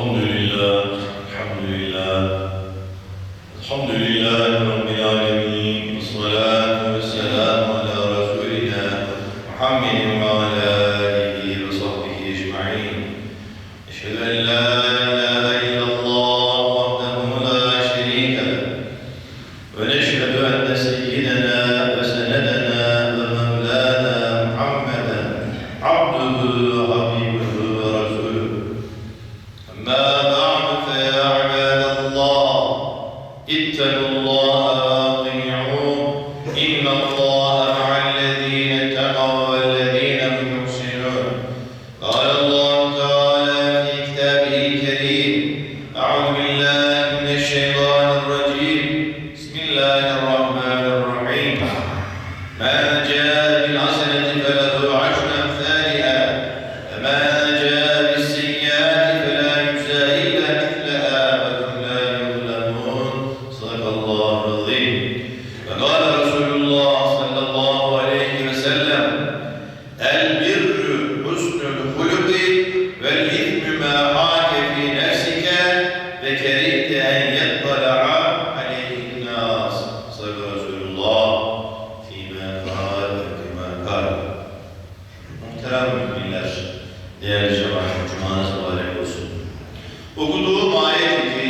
الحمد لله الحمد لله الحمد لله رب and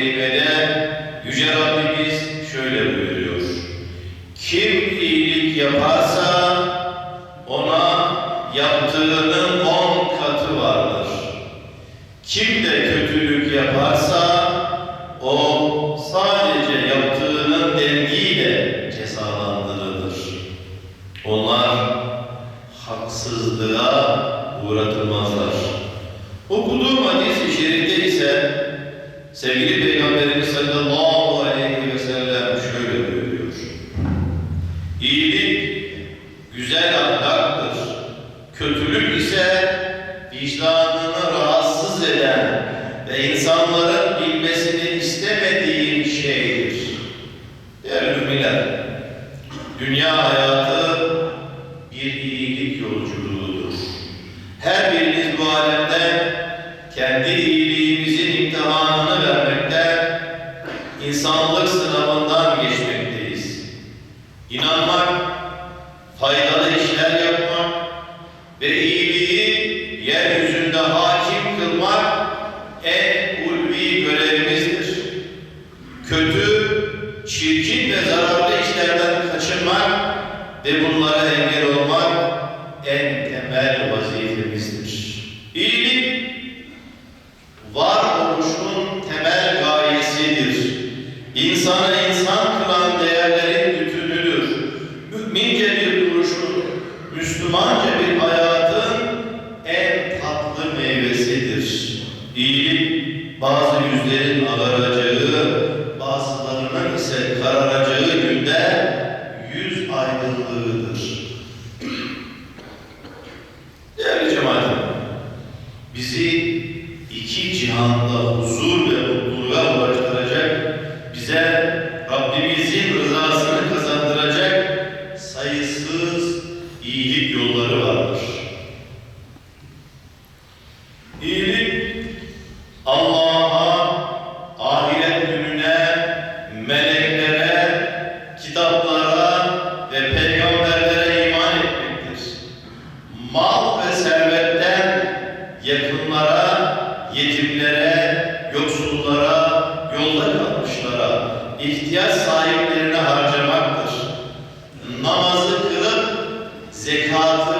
Tevbe'de Yüce Rabbimiz şöyle buyuruyor. Kim iyilik yaparsa ona yaptığının on katı vardır. Kim de kötülük yaparsa o sadece yaptığının dengiyle cezalandırılır. Onlar haksızlığa uğratılmazlar. Okuduğum hadis-i şerifte ise Sevgili Peygamberimiz sallallahu aleyhi ve sellem şöyle buyuruyor. İyilik güzel ahlaktır. Kötülük ise vicdanını rahatsız eden ve insanların bilmesini istemediği şeydir. Değerli müminler, dünya hayatı bir iyilik yolculuğudur. Her biriniz bu alemde kendi Psalm looks İnsanı insan kılan değerlerin bütünüdür. Mümince bir duruşudur. Müslümanca yakınlara, yetimlere, yoksullara, yolda kalmışlara, ihtiyaç sahiplerine harcamaktır. Namazı kılıp zekatı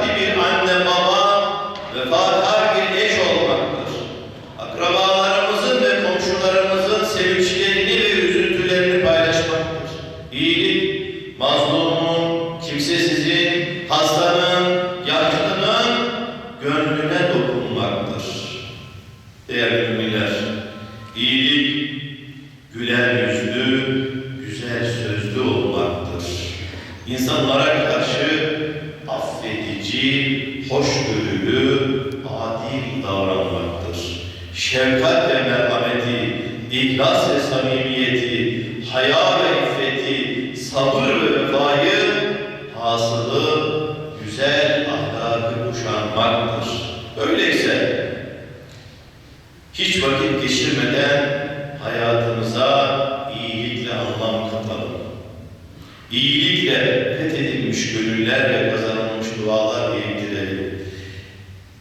rahmetli bir anne baba vefat ihlas ve samimiyeti, haya ve iffeti, sabır ve vefayı, hasılı güzel ahlakı kuşanmaktır. Öyleyse hiç vakit geçirmeden hayatımıza iyilikle anlam katalım. İyilikle fethedilmiş gönüller ve kazanılmış dualar biriktirelim.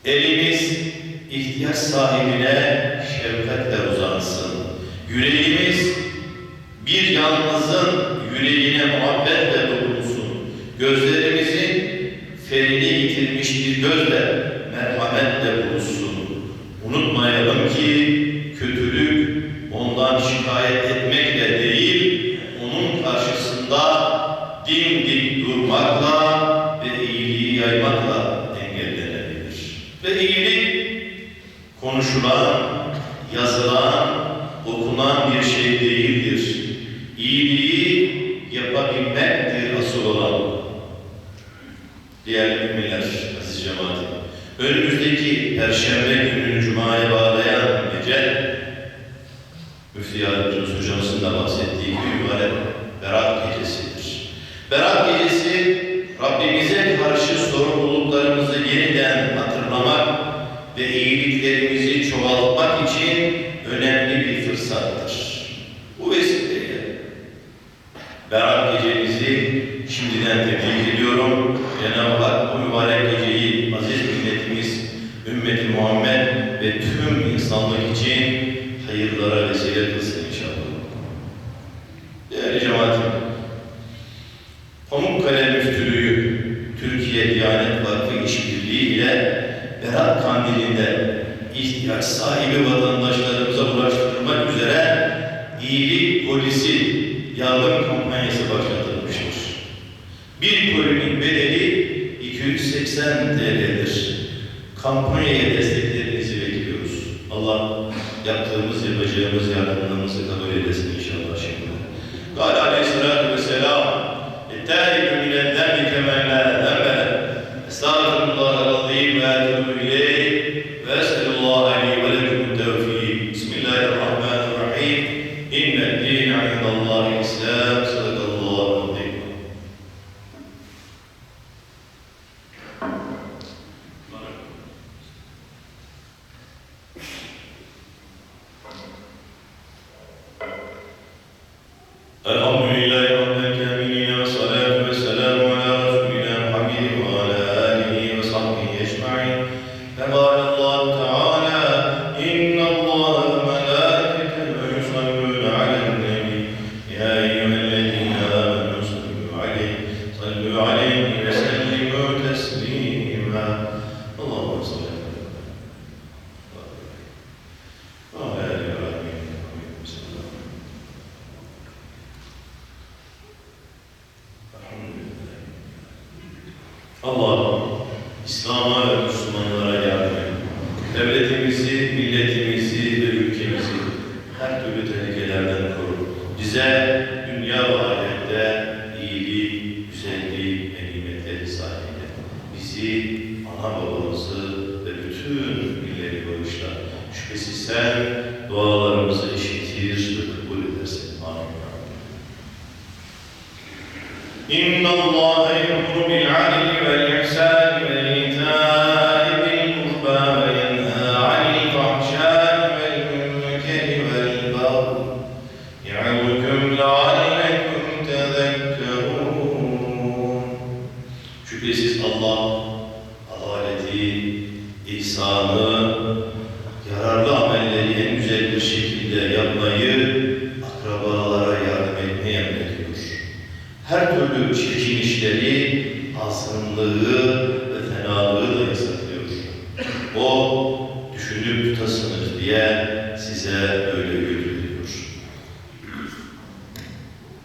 Elimiz ihtiyaç sahibine şefkatle. Yüreğimiz bir yalnızın yüreğine muhabbetle dokunsun. Gözlerimizin ferini yitirmiş bir gözle merhametle buluşsun. Unutmayalım ki kötülük ondan şikayet etmekle değil, onun karşısında dimdik durmakla ve iyiliği yaymakla engellenebilir. Ve iyilik konuşulan, yazılan, okunan bir şey değildir. İyiliği yapabilmektir asıl olan. Değerli müminler, aziz cemaat, önümüzdeki Perşembe gününü Cuma'ya bağlayan gece, Müftü Yardımcımız hocamızın da bahsettiği gibi mübarek Berat gecesidir. Berat gecesi, Rabbimize karşı Bu vesileyle Berat gecemizi şimdiden tebrik ediyorum. Cenab-ı Hak bu mübarek geceyi aziz milletimiz, ümmeti Muhammed ve tüm insanlık için hayırlara vesile kılsın inşallah. Değerli cemaatim, Pamukkale Müftülüğü, Türkiye Diyanet Vakfı İşbirliği ile Berat Kandili'nde ihtiyaç sahibi vatandaşlarımıza ulaştırılmak 280 TL'dir. Kampanyaya desteklerinizi bekliyoruz. Allah yaptığımız, yapacağımız yardımlarımızı kabul eylesin inşallah şimdi. Kâle aleyhissalâtu vesselâm اِتَّائِبُ مِنَ الذَّنْبِ كَمَنْ لَا ذَنْبَ لَهُ اَسْتَغْفِرُ اللّٰهَ الْعَظِيمَ وَأَتُوبُ إِلَيْهِ Allah İslam'a ve Müslümanlara yardım et. Devletimizi, milletimizi ve ülkemizi her türlü tehlikelerden koru. Bize dünya ve ahirette iyiliği, güzelliği ve nimetleri sahip et. Bizi, ana babamızı ve bütün milleri bağışla. Şüphesiz sen dualarımızı işitir ve kabul edersin. Amin. إن الله يأمر بالعدل yapmayı, akrabalara yardım etmeyi emrediyor her türlü çirkin işleri, azgınlığı